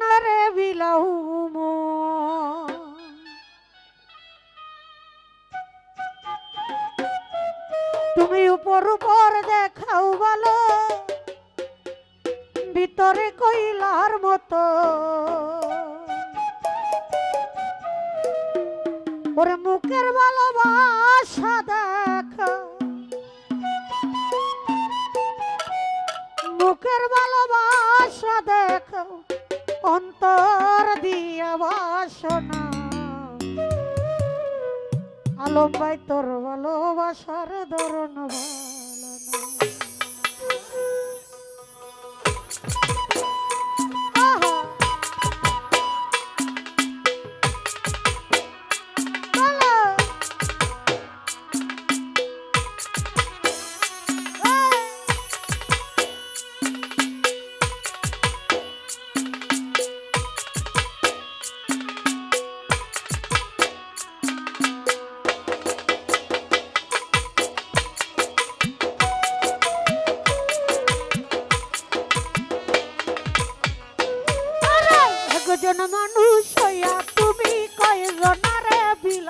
নরে বিলাউ তুমি উপর উপর দেখাও বলো, ভিতরে কইলার মতো। ওরে মুখের ভালোবাসা দেখ। মুখের ভালোবাসা দেখ। অন্তর দিয়া বাসনা। আলম্বাই তোর ভালোবাসার ধরন ভালো না।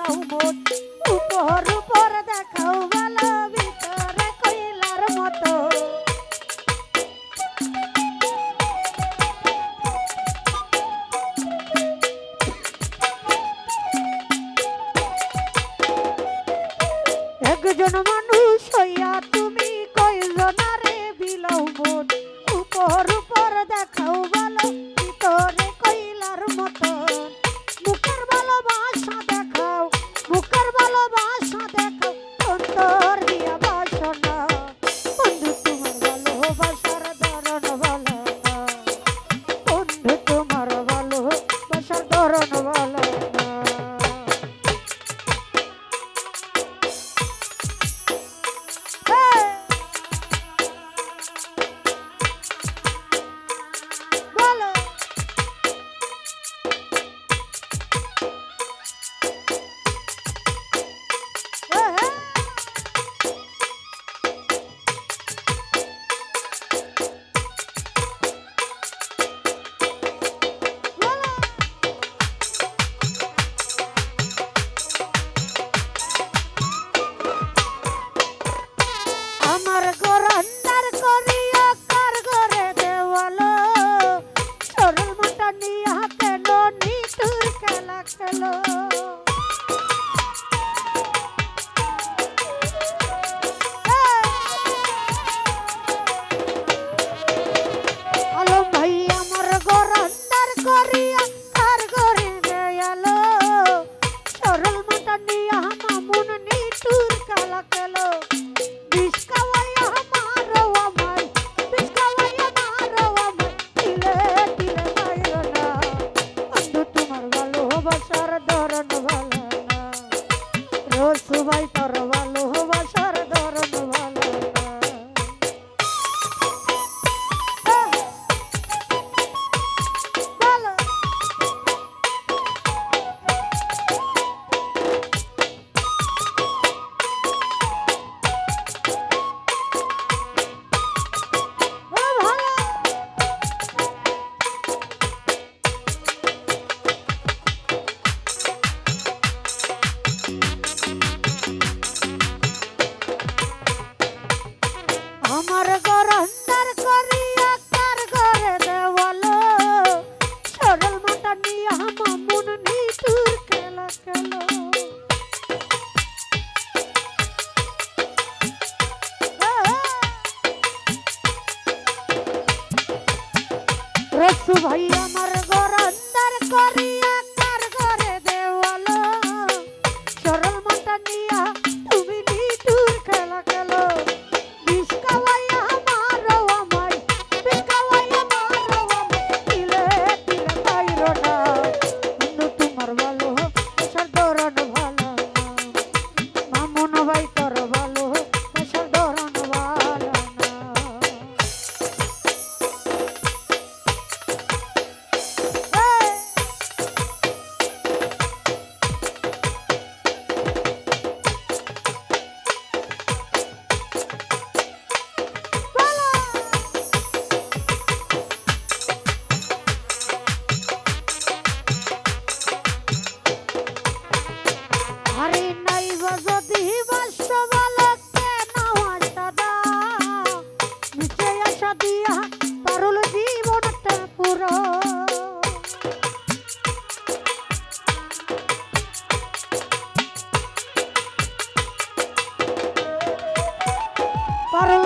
দেখাও বোধ উপর উপর দেখাও ভালো ভিতরে কইলার মতো। একজন মন খেলা খেলো চরণ ভালো না। রসুভাই একটু ভাই আমার গরন্দার করি। হরে নাইব যদি বাস্তবালক কেন হর্তা দাও নিশ্চয় আশা দিয়া তরুল জীবনটা পুরো। পারল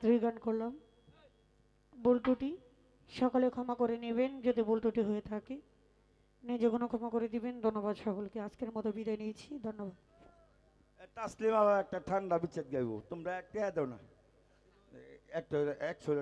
তো সারা গান করলাম। ত্রুটি সকালে ক্ষমা করে নেবেন যদি ত্রুটি হয়ে থাকে। নিজে কোনো ক্ষমা করে দিবেন। ধন্যবাদ সকলকে। আজকের মতো বিদায় নিয়েছি। ধন্যবাদ। তাসলিম একটা ঠান্ডা বিচ্ছেদ গাইব। তোমরা একটা দাও না। একটা, একশো